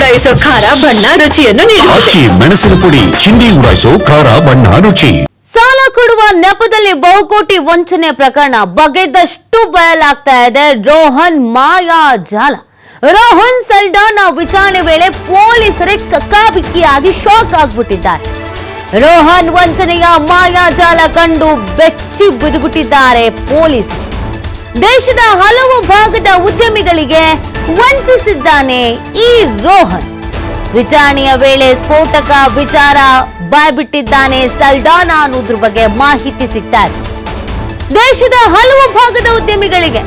ಉಡಾಯಿಸೋ ಖಾರ ಬಣ್ಣ ರುಚಿಯನ್ನು ನೀಡುತ್ತದೆ ಮೆಣಸಿನ ಪುಡಿ ಚಿಂದಿ ಉಡಾಯಿಸೋ ಖಾರ ಬಣ್ಣ ರುಚಿ. ಸಾಲ ಕೊಡುವ ನೆಪದಲ್ಲಿ ಬಹುಕೋಟಿ ವಂಚನೆ ಪ್ರಕರಣ ಬಗೆದಷ್ಟು ಬಯಲಾಗ್ತಾ ಇದೆ. ರೋಹನ್ ಮಾಯಾ ಜಾಲ. ರೋಹನ್ ಸಲ್ಡಾನ ವಿಚಾರಣೆ ವೇಳೆ ಪೊಲೀಸರೇ ಕಕ್ಕಾಬಿಕ್ಕಿಯಾಗಿ ಶಾಕ್ ಆಗ್ಬಿಟ್ಟಿದ್ದಾರೆ. ರೋಹನ್ ವಂಚನೆಯ ಮಾಯಾ ಜಾಲ ಕಂಡು ಬೆಚ್ಚಿ ಬಿದ್ದುಬಿಟ್ಟಿದ್ದಾರೆ ಪೊಲೀಸರು. ದೇಶದ ಹಲವು ಭಾಗದ ಉದ್ಯಮಿಗಳಿಗೆ ವಂಚಿಸಿದ್ದಾನೆ ಈ ರೋಹನ್. ವಿಚಾರಣೆಯ ವೇಳೆ ಸ್ಫೋಟಕ ವಿಚಾರ ಬಾಯ್ಬಿಟ್ಟಿದ್ದಾನೆ ಸಲ್ಡಾನಾ ಅನ್ನೋದ್ರ ಬಗ್ಗೆ ಮಾಹಿತಿ ಇದೆ ದೇಶದ ಹಲವು ಭಾಗದ ಉದ್ಯಮಿಗಳಿಗೆ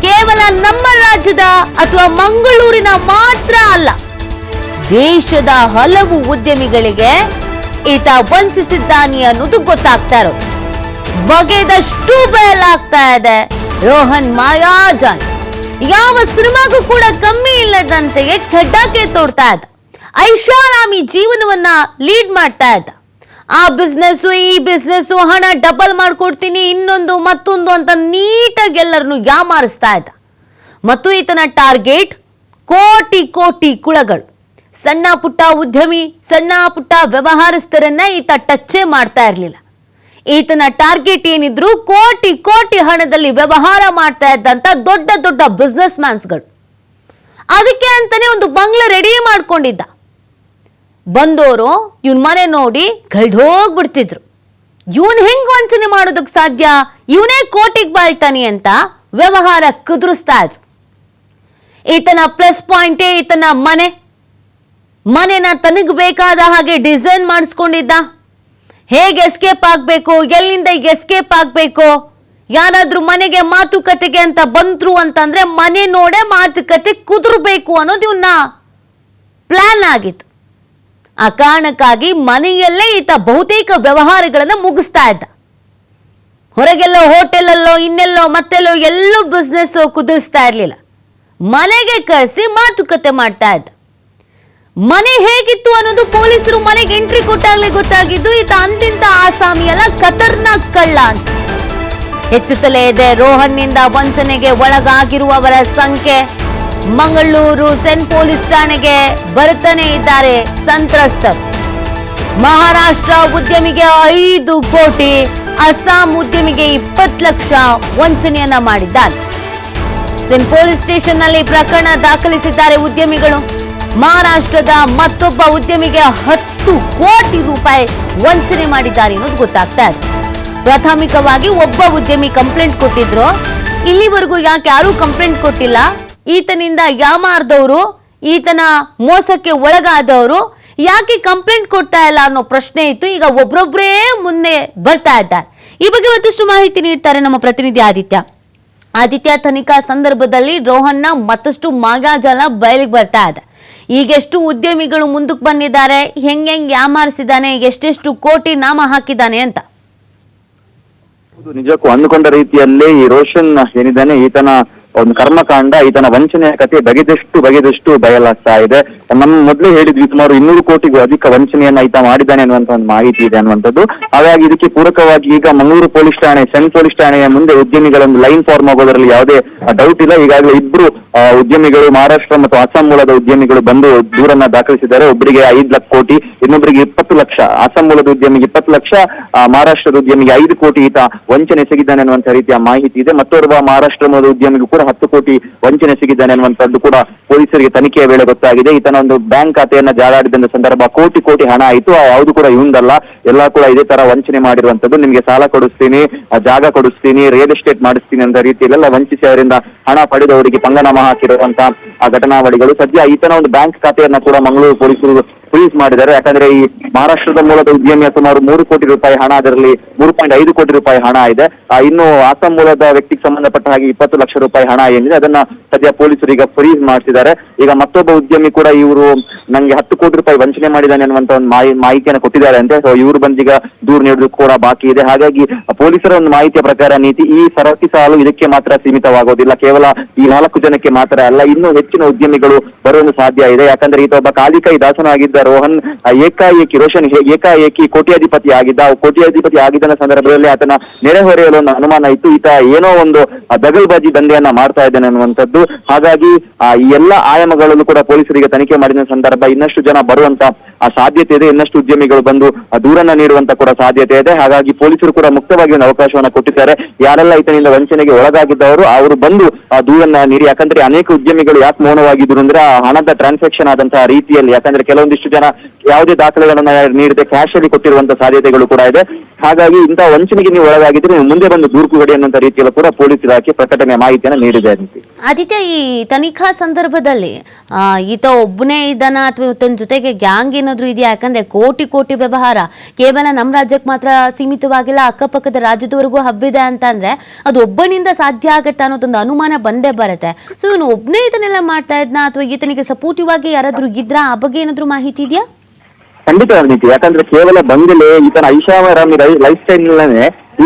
ಕೇವಲ ನಮ್ಮ ರಾಜ್ಯದ ಅಥವಾ ಮಂಗಳೂರಿನ ಮಾತ್ರ ಅಲ್ಲ, ದೇಶದ ಹಲವು ಉದ್ಯಮಿಗಳಿಗೆ ಈತ ವಂಚಿಸಿದ್ದಾನೆ ಅನ್ನೋದು ಗೊತ್ತಾಗ್ತಾ ಇರೋದು. ಬಗೆದಷ್ಟು ಬಯಲಾಗ್ತಾ ಇದೆ. ರೋಹನ್ ಮಾಯಾಜಾನ್. ಯಾವ ಸಿನಿಮಾಗೂ ಕೂಡ ಕಮ್ಮಿ ಇಲ್ಲದಂತೆಯೇ ಖಡ್ಡಕ್ಕೆ ತೋಡ್ತಾ ಇದ್ದ. ಐಷಾರಾಮಿ ಜೀವನವನ್ನ ಲೀಡ್ ಮಾಡ್ತಾ ಇದ್ದ. ಆ ಬಿಸ್ನೆಸ್ ಈ ಬಿಸ್ನೆಸ್ ಹಣ ಡಬಲ್ ಮಾಡ್ಕೊಡ್ತೀನಿ, ಇನ್ನೊಂದು ಮತ್ತೊಂದು ಅಂತ ನೀಟಾಗಿ ಎಲ್ಲರನ್ನು ಯಾಮಾರಿಸ್ತಾ ಇದ್ದ. ಮತ್ತು ಈತನ ಟಾರ್ಗೆಟ್ ಕೋಟಿ ಕೋಟಿ ಕುಳಗಳು ಸಣ್ಣ ಪುಟ್ಟ ಉದ್ಯಮಿ, ಸಣ್ಣ ಪುಟ್ಟ ವ್ಯವಹಾರಸ್ಥರನ್ನ ಈತ ಟಚ್ಚೇ ಮಾಡ್ತಾ ಇರಲಿಲ್ಲ. ಈತನ ಟಾರ್ಗೆಟ್ ಏನಿದ್ರು ಕೋಟಿ ಕೋಟಿ ಹಣದಲ್ಲಿ ವ್ಯವಹಾರ ಮಾಡ್ತಾ ಇದ್ದಂತ ದೊಡ್ಡ ದೊಡ್ಡ ಬಿಸ್ನೆಸ್ ಮ್ಯಾನ್ಸ್ಗಳು ಅದಕ್ಕೆ ಅಂತಾನೆ ಒಂದು ಬಂಗ್ಲೆ ರೆಡಿ ಮಾಡ್ಕೊಂಡಿದ್ದ. ಬಂದವರು ಇವನ್ ಮನೆ ನೋಡಿ ಹೋಗ್ಬಿಡ್ತಿದ್ರು. ಇವನ್ ಹೆಂಗ್ ವಂಚನೆ ಮಾಡೋದಕ್ ಸಾಧ್ಯ? ಇವನೇ ಕೋಟಿಗೆ ಬಾಳ್ತಾನೆ ಅಂತ ವ್ಯವಹಾರ ಕುದುರಿಸ್ತಾ ಇದ್ರು. ಈತನ ಪ್ಲಸ್ ಪಾಯಿಂಟೇ ಈತನ ಮನೆ. ಮನೆನ ತನಗ್ ಬೇಕಾದ ಹಾಗೆ ಡಿಸೈನ್ ಮಾಡಿಸ್ಕೊಂಡಿದ್ದ. ಹೇಗೆ ಎಸ್ಕೇಪ್ ಆಗ್ಬೇಕು? ಎಲ್ಲಿಂದ ಎಸ್ಕೇಪ್ ಆಗ್ಬೇಕು? ಯಾರಾದ್ರೂ ಮನೆಗೆ ಮಾತುಕತೆಗೆ ಅಂತ ಬಂದ್ರು ಅಂತಂದ್ರೆ ಮನೆ ನೋಡೆ ಮಾತುಕತೆ ಕುದುರ್ಬೇಕು ಅನ್ನೋದು ಇವನ್ನ ಪ್ಲಾನ್ ಆಗಿತ್ತು. ಆ ಕಾರಣಕ್ಕಾಗಿ ಮನೆಯಲ್ಲೇ ಈತ ಬಹುತೇಕ ವ್ಯವಹಾರಗಳನ್ನ ಮುಗಿಸ್ತಾ ಇದ್ದ. ಹೊರಗೆಲ್ಲೋ ಹೋಟೆಲಲ್ಲೋ ಇನ್ನೆಲ್ಲೋ ಮತ್ತೆಲ್ಲೋ ಎಲ್ಲೂ ಬಿಸ್ನೆಸ್ ಕುದುರಿಸ್ತಾ ಇರಲಿಲ್ಲ. ಮನೆಗೆ ಕರೆಸಿ ಮಾತುಕತೆ ಮಾಡ್ತಾ ಇದ್ದ. ಮನೆ ಹೇಗಿತ್ತು ಅನ್ನೋದು ಪೊಲೀಸರು ಮನೆಗೆ ಎಂಟ್ರಿ ಕೊಟ್ಟಾಗಲೇ ಗೊತ್ತಾಗಿದ್ದು, ಈತ ಅಂತಿಂತ ಆಸಾಮಿ ಅಲ್ಲ ಖತರ್ನಾಕ್ ಕಳ್ಳ ಅಂತ. ಹೆಚ್ಚುತ್ತಲೇ ಇದೆ ರೋಹನ್ನಿಂದ ವಂಚನೆಗೆ ಒಳಗಾಗಿರುವವರ ಸಂಖ್ಯೆ. ಮಂಗಳೂರು ಸೆನ್ ಪೊಲೀಸ್ ಠಾಣೆಗೆ ಬರುತ್ತಾನೆ ಇದ್ದಾರೆ ಸಂತ್ರಸ್ತರು. ಮಹಾರಾಷ್ಟ್ರ ಉದ್ಯಮಿಗೆ ಐದು ಕೋಟಿ, ಅಸ್ಸಾಂ ಉದ್ಯಮಿಗೆ ಇಪ್ಪತ್ತು ಲಕ್ಷ ವಂಚನೆಯನ್ನ ಮಾಡಿದ್ದಾರೆ ಸೆನ್ ಪೊಲೀಸ್ ಸ್ಟೇಷನ್ನಲ್ಲಿ ಪ್ರಕರಣ ದಾಖಲಿಸಿದ್ದಾರೆ ಉದ್ಯಮಿಗಳು. ಮಹಾರಾಷ್ಟ್ರದ ಮತ್ತೊಬ್ಬ ಉದ್ಯಮಿಗೆ ಹತ್ತು ಕೋಟಿ ರೂಪಾಯಿ ವಂಚನೆ ಮಾಡಿದ್ದಾರೆ ಅನ್ನೋದು ಗೊತ್ತಾಗ್ತಾ ಇದೆ. ಪ್ರಾಥಮಿಕವಾಗಿ ಒಬ್ಬ ಉದ್ಯಮಿ ಕಂಪ್ಲೇಂಟ್ ಕೊಟ್ಟಿದ್ರು. ಇಲ್ಲಿವರೆಗೂ ಯಾಕೆ ಯಾರೂ ಕಂಪ್ಲೇಂಟ್ ಕೊಟ್ಟಿಲ್ಲ? ಈತನಿಂದ ಯಾಮಾರ್ದವರು, ಈತನ ಮೋಸಕ್ಕೆ ಒಳಗಾದವರು, ಯಾಕೆ ಕಂಪ್ಲೇಂಟ್ ಕೊಡ್ತಾ ಇಲ್ಲ ಅನ್ನೋ ಪ್ರಶ್ನೆ ಇತ್ತು. ಈಗ ಒಬ್ರೊಬ್ರೇ ಮುಂದೆ ಬರ್ತಾ ಇದ್ದಾರೆ. ಈ ಬಗ್ಗೆ ಮತ್ತಷ್ಟು ಮಾಹಿತಿ ನೀಡ್ತಾರೆ ನಮ್ಮ ಪ್ರತಿನಿಧಿ ಆದಿತ್ಯ. ಆದಿತ್ಯ ತನಿಖಾ ಸಂದರ್ಭದಲ್ಲಿ ರೋಹನ್ನ ಮತ್ತಷ್ಟು ಮಾಗಾಜಲ ಬಯಲಿಗೆ ಬರ್ತಾ ಇದೆ. ಈಗೆಷ್ಟು ಉದ್ಯಮಿಗಳು ಮುಂದಕ್ಕೆ ಬಂದಿದ್ದಾರೆ, ಹೆಂಗ್ ಹೆಂಗ್ ಯಾಮಾರಿಸಿದ್ದಾನೆ, ಎಷ್ಟೆಷ್ಟು ಕೋಟಿ ನಾಮ ಹಾಕಿದ್ದಾನೆ ಅಂತ. ನಿಜಕ್ಕೂ ಅಂದುಕೊಂಡ ರೀತಿಯಲ್ಲಿ ಈ ರೋಷನ್ ಏನಿದ್ದಾನೆ, ಈತನ ಒಂದು ಕರ್ಮಕಾಂಡ, ಈತನ ವಂಚನೆಯ ಕಥೆ ಬಗೆದಷ್ಟು ಬಗೆದಷ್ಟು ಬಯಲಾಗ್ತಾ ಇದೆ. ನಮ್ಮ ಮೊದಲೇ ಹೇಳಿದ್ವಿ, ಸುಮಾರು ಇನ್ನೂರು ಕೋಟಿಗೂ ಅಧಿಕ ವಂಚನೆಯನ್ನ ಈತ ಮಾಡಿದ್ದಾನೆ ಅನ್ನುವಂತ ಒಂದು ಮಾಹಿತಿ ಇದೆ ಅನ್ನುವಂಥದ್ದು. ಹಾಗಾಗಿ ಇದಕ್ಕೆ ಪೂರಕವಾಗಿ ಈಗ ಮಂಗಳೂರು ಪೊಲೀಸ್ ಠಾಣೆ ಸೆಂಟ್ ಪೊಲೀಸ್ ಠಾಣೆಯ ಮುಂದೆ ಉದ್ಯಮಿಗಳೊಂದು ಲೈನ್ ಫಾರ್ಮ್ ಆಗೋದ್ರಲ್ಲಿ ಯಾವುದೇ ಡೌಟ್ ಇಲ್ಲ. ಈಗಾಗಲೇ ಇಬ್ರು ಉದ್ಯಮಿಗಳು, ಮಹಾರಾಷ್ಟ್ರ ಮತ್ತು ಅಸ್ಸಾಂ ಮೂಲದ ಉದ್ಯಮಿಗಳು ಬಂದು ದೂರನ್ನ ದಾಖಲಿಸಿದ್ದಾರೆ. ಒಬ್ಬರಿಗೆ ಐದು ಲಕ್ಷ ಕೋಟಿ ಇನ್ನೊಬ್ಬರಿಗೆ ಇಪ್ಪತ್ತು ಲಕ್ಷ. ಅಸ್ಸಾಂ ಮೂಲದ ಉದ್ಯಮಿಗೆ ಇಪ್ಪತ್ತು ಲಕ್ಷ ಮಹಾರಾಷ್ಟ್ರದ ಉದ್ಯಮಿಗೆ ಐದು ಕೋಟಿ ಈತ ವಂಚನೆ ಸಿಗಿದ್ದಾನೆ ಅನ್ನುವಂತ ರೀತಿಯ ಮಾಹಿತಿ ಇದೆ. ಮತ್ತೋರ್ವ ಮಹಾರಾಷ್ಟ್ರ ಮೂಲದ ಉದ್ಯಮಿಗೂ ಕೂಡ ಹತ್ತು ಕೋಟಿ ವಂಚನೆ ಸಿಗಿದ್ದಾನೆ ಅನ್ನುವಂಥದ್ದು ಕೂಡ ಪೊಲೀಸರಿಗೆ ತನಿಖೆಯ ವೇಳೆ ಗೊತ್ತಾಗಿದೆ. ಈತನ ಒಂದು ಬ್ಯಾಂಕ್ ಖಾತೆಯನ್ನ ಜಾಲಾಡಿದಂತ ಸಂದರ್ಭ ಕೋಟಿ ಕೋಟಿ ಹಣ ಆಯಿತು. ಯಾವುದು ಕೂಡ ಇವಂದಲ್ಲ. ಎಲ್ಲ ಕೂಡ ಇದೇ ತರ ವಂಚನೆ ಮಾಡಿರುವಂತದ್ದು ನಿಮ್ಗೆ ಸಾಲ ಕೊಡಿಸ್ತೀನಿ ಜಾಗ ಕೊಡಿಸ್ತೀನಿ ರಿಯಲ್ ಎಸ್ಟೇಟ್ ಮಾಡಿಸ್ತೀನಿ ಅಂತ ರೀತಿಯಲ್ಲೆಲ್ಲ ವಂಚಿಸಿ ಅವರಿಂದ ಹಣ ಪಡೆದವರಿಗೆ ಪಂಗನಾಮ ಹಾಕಿರುವಂತಹ ಘಟನಾವಳಿಗಳು. ಸದ್ಯ ಈತನ ಒಂದು ಬ್ಯಾಂಕ್ ಖಾತೆಯನ್ನ ಕೂಡ ಮಂಗಳೂರು ಪೊಲೀಸರು ಫ್ರೀಸ್ ಮಾಡಿದ್ದಾರೆ. ಯಾಕಂದ್ರೆ ಈ ಮಹಾರಾಷ್ಟ್ರದ ಮೂಲದ ಉದ್ಯಮಿಯ ಸುಮಾರು ಮೂರು ಕೋಟಿ ರೂಪಾಯಿ ಹಣ, ಅದರಲ್ಲಿ ಮೂರು ಪಾಯಿಂಟ್ ಐದು ಕೋಟಿ ರೂಪಾಯಿ ಹಣ ಇದೆ. ಇನ್ನು ಅಸ್ಸಾಂ ಮೂಲದ ವ್ಯಕ್ತಿಗೆ ಸಂಬಂಧಪಟ್ಟ ಹಾಗೆ ಇಪ್ಪತ್ತು ಲಕ್ಷ ರೂಪಾಯಿ ಹಣ ಏನಿದೆ, ಅದನ್ನ ಸದ್ಯ ಪೊಲೀಸರು ಈಗ ಫ್ರೀಸ್ ಮಾಡ್ತಿದ್ದಾರೆ. ಈಗ ಮತ್ತೊಬ್ಬ ಉದ್ಯಮಿ ಕೂಡ ಇವರು ನಂಗೆ ಹತ್ತು ಕೋಟಿ ರೂಪಾಯಿ ವಂಚನೆ ಮಾಡಿದ್ದಾನೆ ಅನ್ನುವಂತ ಒಂದು ಮಾಹಿ- ಮಾಹಿತಿಯನ್ನು ಕೊಟ್ಟಿದ್ದಾರೆ ಅಂತೆ. ಸೊ ಇವರು ಬಂದೀಗ ದೂರು ನೀಡೋದು ಕೂಡ ಬಾಕಿ ಇದೆ. ಹಾಗಾಗಿ ಪೊಲೀಸರ ಒಂದು ಮಾಹಿತಿಯ ಪ್ರಕಾರ ನೀತಿ ಈ ಸರತಿ ಸಾಲು ಇದಕ್ಕೆ ಮಾತ್ರ ಸೀಮಿತವಾಗೋದಿಲ್ಲ. ಕೇವಲ ಈ ನಾಲ್ಕು ಜನಕ್ಕೆ ಮಾತ್ರ ಅಲ್ಲ, ಇನ್ನೂ ಹೆಚ್ಚಿನ ಉದ್ಯಮಿಗಳು ಬರುವುದು ಸಾಧ್ಯ ಇದೆ. ಯಾಕಂದ್ರೆ ಈತ ಒಬ್ಬ ಕಾಲಿಕೈ ದಾಸನಾಗಿದ್ದ ರೋಹನ್ ಏಕಾಏಕಿ, ರೋಷನ್ ಏಕಾಏಕಿ ಕೋಟ್ಯಾಧಿಪತಿ ಆಗಿದ್ದ. ಕೋಟ್ಯಾಧಿಪತಿ ಆಗಿದ್ದ ಸಂದರ್ಭದಲ್ಲಿ ಆತನ ನೆರೆಹೊರೆಯಲು ಒಂದು ಅನುಮಾನ ಇತ್ತು. ಈತ ಏನೋ ಒಂದು ದಗಲ್ಬಾಜಿ ದಂಧೆಯನ್ನ ಮಾಡ್ತಾ ಇದ್ದಾನೆ ಅನ್ನುವಂಥದ್ದು. ಹಾಗಾಗಿ ಈ ಎಲ್ಲ ಆಯಾಮಗಳಲ್ಲೂ ಕೂಡ ಪೊಲೀಸರಿಗೆ ತನಿಖೆ ಮಾಡಿದ ಸಂದರ್ಭ ಇನ್ನಷ್ಟು ಜನ ಬರುವಂತ ಆ ಸಾಧ್ಯತೆ ಇದೆ. ಇನ್ನಷ್ಟು ಉದ್ಯಮಿಗಳು ಬಂದು ದೂರನ್ನ ನೀಡುವಂತ ಕೂಡ ಸಾಧ್ಯತೆ ಇದೆ. ಹಾಗಾಗಿ ಪೊಲೀಸರು ಕೂಡ ಮುಕ್ತವಾಗಿ ಒಂದು ಅವಕಾಶವನ್ನ ಕೊಟ್ಟಿದ್ದಾರೆ. ಯಾರೆಲ್ಲ ಈತನಿಂದ ವಂಚನೆಗೆ ಒಳಗಾಗಿದ್ದವರು, ಅವರು ಬಂದು ಆ ದೂರನ್ನ ನೀಡಿ. ಯಾಕಂದ್ರೆ ಅನೇಕ ಉದ್ಯಮಿಗಳು ಯಾಕೆ ಮೌನವಾಗಿದ್ರು ಅಂದ್ರೆ ಆ ಹಣದ ಟ್ರಾನ್ಸಾಕ್ಷನ್ ಆದಂತಹ ರೀತಿಯಲ್ಲಿ. ಯಾಕಂದ್ರೆ ಕೆಲವೊಂದಿಷ್ಟು ಜನ ಯಾವುದೇ ದಾಖಲೆಗಳನ್ನ ನೀಡದೆ ಕ್ಯಾಶ್ ಅಲ್ಲಿ ಕೊಟ್ಟಿರುವಂತ ಸಾಧ್ಯತೆಗಳು ಕೂಡ ಇದೆ. ಹಾಗಾಗಿ ಇಂತಹ ವಂಚನೆಗೆ ನೀವು ಒಳಗಾಗಿದ್ರೆ ನೀವು ಮುಂದೆ ಬಂದು ದೂರು ಕೊಡಿ ಅನ್ನುವಂತ ರೀತಿಯಲ್ಲಿ ಕೂಡ ಪೊಲೀಸ್ ಇಲಾಖೆ ಪ್ರಕಟಣೆ ಮಾಹಿತಿಯನ್ನು ನೀಡಿದೆ ಆದಿತ್ಯ, ಈ ತನಿಖಾ ಸಂದರ್ಭದಲ್ಲಿ ಈತ ಒಬ್ಬನೇ ಇದ್ದಾನ ಅಥವಾ ಜೊತೆಗೆ ಗ್ಯಾಂಗ್ ಏನಾದ್ರು ಇದೆಯಾ? ಯಾಕಂದ್ರೆ ಕೋಟಿ ಕೋಟಿ ವ್ಯವಹಾರ. ಕೇವಲ ನಮ್ಮ ರಾಜ್ಯಕ್ಕೆ ಮಾತ್ರ ಸೀಮಿತವಾಗಿಲ್ಲ, ಅಕ್ಕಪಕ್ಕದ ರಾಜ್ಯದವರೆಗೂ ಹಬ್ಬಿದೆ ಅಂತ ಅಂದ್ರೆ ಅದು ಒಬ್ಬನಿಂದ ಸಾಧ್ಯ ಆಗತ್ತೆ ಅನ್ನೋದೊಂದು ಅನುಮಾನ ಬಂದೇ ಬರುತ್ತೆ. ಸೊ ಇವನು ಒಬ್ಬನೇ ಇದನ್ನೆಲ್ಲ ಮಾಡ್ತಾ ಇದ್ನ? ಅಥವಾ ಈತನಿಗೆ ಸಪೋರ್ಟಿವ್ ಆಗಿ ಯಾರಾದ್ರೂ ಇದ್ರಾ? ಆ ಬಗ್ಗೆ ಏನಾದ್ರು ಮಾಹಿತಿ ಇದೆಯಾ? ಖಂಡಿತ ಯಾಕಂದ್ರೆ ಕೇವಲ ಬಂಗಲೆ ಈತನ ಐಷಾರಾಮಿ ಲೈಫ್ ಸ್ಟೈಲ್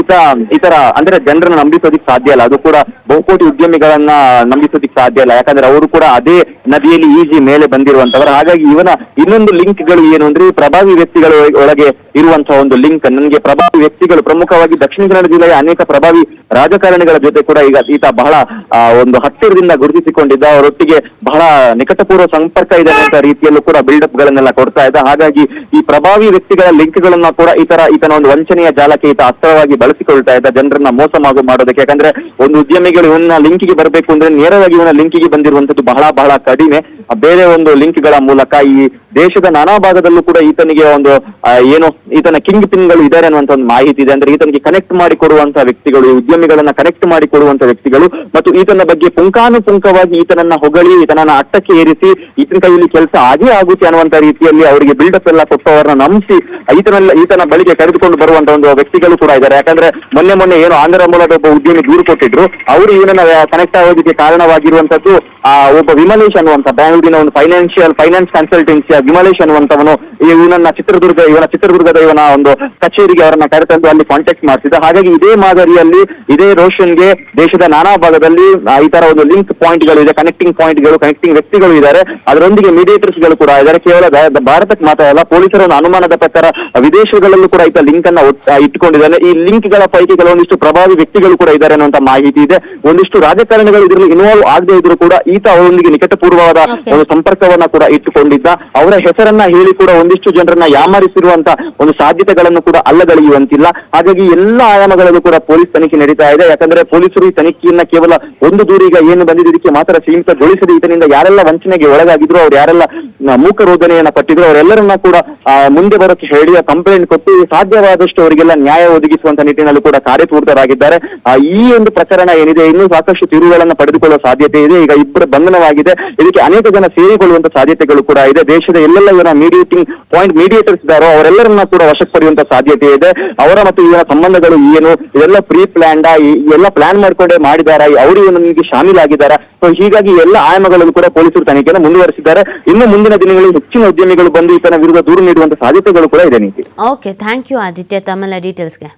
ಈತ ಈ ಅಂದ್ರೆ ಜನರನ್ನ ನಂಬಿಸೋದಿಕ್ ಸಾಧ್ಯ ಇಲ್ಲ. ಅದು ಕೂಡ ಬಹುಕೋಟಿ ಉದ್ಯಮಿಗಳನ್ನ ನಂಬಿಸೋದಿಕ್ ಸಾಧ್ಯ ಇಲ್ಲ. ಯಾಕಂದ್ರೆ ಅವರು ಕೂಡ ಅದೇ ನದಿಯಲ್ಲಿ ಈಜಿ ಮೇಲೆ ಬಂದಿರುವಂತವರು. ಹಾಗಾಗಿ ಇವನ ಇನ್ನೊಂದು ಲಿಂಕ್ಗಳು ಏನು ಅಂದ್ರೆ ಪ್ರಭಾವಿ ವ್ಯಕ್ತಿಗಳ ಒಳಗೆ ಇರುವಂತಹ ಒಂದು ಲಿಂಕ್. ನನಗೆ ಪ್ರಭಾವಿ ವ್ಯಕ್ತಿಗಳು ಪ್ರಮುಖವಾಗಿ ದಕ್ಷಿಣ ಕನ್ನಡ ಜಿಲ್ಲೆಯ ಅನೇಕ ಪ್ರಭಾವಿ ರಾಜಕಾರಣಿಗಳ ಜೊತೆ ಕೂಡ ಈಗ ಈತ ಬಹಳ ಒಂದು ಹತ್ತಿರದಿಂದ ಗುರುತಿಸಿಕೊಂಡಿದ್ದ. ಅವರೊಟ್ಟಿಗೆ ಬಹಳ ನಿಕಟಪೂರ್ವ ಸಂಪರ್ಕ ಇದೆ ಅಂತ ರೀತಿಯಲ್ಲೂ ಕೂಡ ಬಿಲ್ಡಪ್ ಗಳನ್ನೆಲ್ಲ ಕೊಡ್ತಾ ಇದ್ದ. ಹಾಗಾಗಿ ಈ ಪ್ರಭಾವಿ ವ್ಯಕ್ತಿಗಳ ಲಿಂಕ್ ಗಳನ್ನ ಕೂಡ ಈ ತರ ಈತನ ಒಂದು ವಂಚನೆಯ ಜಾಲಕ್ಕೆ ಈತ ಅಸ್ತ್ರವಾಗಿ ಬಳಸಿಕೊಳ್ತಾ ಇದ್ದ ಜನರನ್ನ ಮೋಸ ಮಾಡು ಮಾಡೋದಕ್ಕೆ. ಯಾಕಂದ್ರೆ ಒಂದು ಉದ್ಯಮಿಗಳು ಇವನ್ನ ಲಿಂಕಿಗೆ ಬರಬೇಕು ಅಂದ್ರೆ ನೇರವಾಗಿ ಇವನ ಲಿಂಕಿಗೆ ಬಂದಿರುವಂತದ್ದು ಬಹಳ ಬಹಳ ಕಡಿಮೆ. ಬೇರೆ ಒಂದು ಲಿಂಕ್ಗಳ ಮೂಲಕ ಈ ದೇಶದ ನಾನಾ ಭಾಗದಲ್ಲೂ ಕೂಡ ಈತನಿಗೆ ಒಂದು ಏನು, ಈತನ ಕಿಂಗ್ ಪಿನ್ಗಳು ಇದಾರೆ ಅನ್ನುವಂತ ಒಂದು ಮಾಹಿತಿ ಇದೆ. ಅಂದ್ರೆ ಈತನಿಗೆ ಕನೆಕ್ಟ್ ಮಾಡಿ ಕೊಡುವಂತ ವ್ಯಕ್ತಿಗಳು ಉದ್ಯಮಿಗಳನ್ನ ಕನೆಕ್ಟ್ ಮಾಡಿ ಕೊಡುವಂತ ವ್ಯಕ್ತಿಗಳು ಮತ್ತು ಈತನ ಬಗ್ಗೆ ಪುಂಖಾನುಪುಂಖವಾಗಿ ಈತನನ್ನ ಹೊಗಳಿ, ಈತನನ್ನ ಅಟ್ಟಕ್ಕೆ ಏರಿಸಿ, ಈತನ ಕೈಯಲ್ಲಿ ಕೆಲಸ ಆಗೇ ಆಗುತ್ತೆ ಅನ್ನುವಂತ ರೀತಿಯಲ್ಲಿ ಅವರಿಗೆ ಬಿಲ್ಡಪ್ ಎಲ್ಲ ಕೊಟ್ಟವರನ್ನ ನಂಬಿಸಿ, ಈತನೆಲ್ಲ, ಈತನ ಬಳಿಗೆ ಕರೆದುಕೊಂಡು ಬರುವಂತ ಒಂದು ವ್ಯಕ್ತಿಗಳು ಕೂಡ ಇದ್ದಾರೆ. ಯಾಕಂದ್ರೆ ಮೊನ್ನೆ ಮೊನ್ನೆ ಏನು ಆಂಧ್ರ ಮೂಲದ ಒಬ್ಬ ಉದ್ಯಮಿ ದೂರು ಕೊಟ್ಟಿದ್ರು. ಅವರು ಏನನ್ನ ಕನೆಕ್ಟ್ ಆಗೋದಕ್ಕೆ ಕಾರಣವಾಗಿರುವಂತದ್ದು, ಆ, ಒಬ್ಬ ವಿಮಲೇಶ್ ಅನ್ನುವಂತ ಬ್ಯಾಂಗ್ಳೂರಿನ ಒಂದು ಫೈನಾನ್ಷಿಯಲ್ ಫೈನಾನ್ಸ್ ಕನ್ಸಲ್ಟೆನ್ಸಿಯ ವಿಮಲೇಶ್ ಅನ್ನುವಂತವನು ಇವನನ್ನ ಚಿತ್ರದುರ್ಗ, ಇವನ ಚಿತ್ರದುರ್ಗದ ಇವನ ಒಂದು ಕಚೇರಿಗೆ ಅವರನ್ನ ಕರೆತಂದು ಅಲ್ಲಿ ಕಾಂಟ್ಯಾಕ್ಟ್ ಮಾಡಿಸಿದ ಹಾಗಾಗಿ ಇದೇ ಮಾದರಿಯಲ್ಲಿ, ಇದೇ ರೋಷನ್ಗೆ ದೇಶದ ನಾನಾ ಭಾಗದಲ್ಲಿ ಈ ತರ ಒಂದು ಲಿಂಕ್ ಪಾಯಿಂಟ್ಗಳು ಇದೆ ಕನೆಕ್ಟಿಂಗ್ ಪಾಯಿಂಟ್ಗಳು ಕನೆಕ್ಟಿಂಗ್ ವ್ಯಕ್ತಿಗಳು ಇದ್ದಾರೆ ಅದರೊಂದಿಗೆ ಮೀಡಿಯೇಟರ್ಸ್ಗಳು ಕೂಡ ಇದ್ದಾರೆ ಕೇವಲ ಭಾರತಕ್ಕೆ ಮಾತ್ರ ಅಲ್ಲ, ಪೊಲೀಸರ ಒಂದು ಅನುಮಾನದ ಪ್ರಕಾರ ವಿದೇಶಗಳಲ್ಲೂ ಕೂಡ ಈತ ಲಿಂಕ್ ಅನ್ನ ಇಟ್ಕೊಂಡಿದ್ದಾರೆ ಈ ಲಿಂಕ್ ಗಳ ಪೈಕಿ ಕೆಲವೊಂದಿಷ್ಟು ಪ್ರಭಾವಿ ವ್ಯಕ್ತಿಗಳು ಕೂಡ ಇದ್ದಾರೆ ಅನ್ನುವಂತ ಮಾಹಿತಿ ಇದೆ. ಒಂದಿಷ್ಟು ರಾಜಕಾರಣಿಗಳು ಇದರಲ್ಲಿ ಇನ್ವಾಲ್ವ್ ಆಗದೆ ಇದ್ರು ಕೂಡ ಈತ ಅವರೊಂದಿಗೆ ನಿಕಟಪೂರ್ವವಾದ. ಒಂದು ಸಂಪರ್ಕವನ್ನ ಕೂಡ ಇಟ್ಟುಕೊಂಡಿದ್ದ. ಅವರ ಹೆಸರನ್ನ ಹೇಳಿ ಕೂಡ ಒಂದಿಷ್ಟು ಜನರನ್ನ ಯಾಮರಿಸಿರುವಂತ ಒಂದು ಸಾಧ್ಯತೆಗಳನ್ನು ಕೂಡ ಅಲ್ಲಗಳೆಯುವಂತಿಲ್ಲ. ಹಾಗಾಗಿ ಎಲ್ಲ ಆಯಾಮಗಳಲ್ಲೂ ಕೂಡ ಪೊಲೀಸ್ ತನಿಖೆ ನಡೀತಾ ಇದೆ. ಯಾಕಂದ್ರೆ ಪೊಲೀಸರು ಈ ತನಿಖೆಯನ್ನ ಕೇವಲ ಒಂದು ದೂರಿಗ ಏನು ಬಂದಿದೆ ಇದಕ್ಕೆ ಮಾತ್ರ ಸೀಮಿತಗೊಳಿಸದೆ ಈತನಿಂದ ಯಾರೆಲ್ಲ ವಂಚನೆಗೆ ಒಳಗಾಗಿದ್ರು ಅವ್ರು ಯಾರೆಲ್ಲ ಮೂಕ ಮೂಕರೋಧನೆಯನ್ನ ಪಟ್ಟಿದ್ರು ಅವರೆಲ್ಲರನ್ನ ಕೂಡ ಮುಂದೆ ಬರೋಕೆ ಹೇಳಿ ಕಂಪ್ಲೇಂಟ್ ಕೊಟ್ಟು ಸಾಧ್ಯವಾದಷ್ಟು ಅವರಿಗೆಲ್ಲ ನ್ಯಾಯ ಒದಗಿಸುವಂತ ನಿಟ್ಟಿನಲ್ಲಿ ಕೂಡ ಆ, ಈ ಒಂದು ಪ್ರಕರಣ ಏನಿದೆ ಇನ್ನೂ ಸಾಕಷ್ಟು ತಿರುಗಳನ್ನು ಪಡೆದುಕೊಳ್ಳುವ ಸಾಧ್ಯತೆ ಇದೆ. ಈಗ ಇಬ್ಬರ ಬಂಧನವಾಗಿದೆ. ಇದಕ್ಕೆ ಅನೇಕ ಜನ ಸೇರಿಕೊಳ್ಳುವಂತ ಸಾಧ್ಯತೆಗಳು ಕೂಡ ಇದೆ. ದೇಶದ ಎಲ್ಲೆಲ್ಲ ಇವರ ಮೀಡಿಯೇಟಿಂಗ್ ಪಾಯಿಂಟ್ ಮೀಡಿಯೇಟರ್ಸ್ ಇದ್ದಾರೋ ಅವರೆಲ್ಲರನ್ನ ಕೂಡ ವಶಕ್ಕೆ ಪಡೆಯುವಂತ ಸಾಧ್ಯತೆ ಇದೆ. ಅವರ ಮತ್ತು ಇವರ ಸಂಬಂಧಗಳು ಏನು ಇದೆಲ್ಲ ಪ್ರೀ ಪ್ಲಾನ್ಡ್ ಎಲ್ಲ ಪ್ಲಾನ್ ಮಾಡಿಕೊಂಡೇ ಮಾಡಿದಾರ ಅವರು ಇವನಿಗೆ ಶಾಮೀಲಾಗಿದ್ದಾರಾ? ಸೊ ಹೀಗಾಗಿ ಎಲ್ಲ ಆಯಾಮಗಳಲ್ಲೂ ಕೂಡ ಪೊಲೀಸರು ತನಿಖೆಯನ್ನು ಮುಂದುವರಿಸಿದ್ದಾರೆ. ಇನ್ನು ಮುಂದಿನ ದಿನಗಳಲ್ಲಿ ಹೆಚ್ಚಿನ ಉದ್ಯಮಿಗಳು ಬಂದು ಈತನ ವಿರುದ್ಧ ದೂರು ನೀಡುವಂತ ಸಾಧ್ಯತೆಗಳು ಕೂಡ ಇದೆ ನೀತಿ ಓಕೆ ಥ್ಯಾಂಕ್ ಯು ಆದಿತ್ಯ ತಮ್ಮೆಲ್ಲ ಡೀಟೇಲ್ಸ್ಗೆ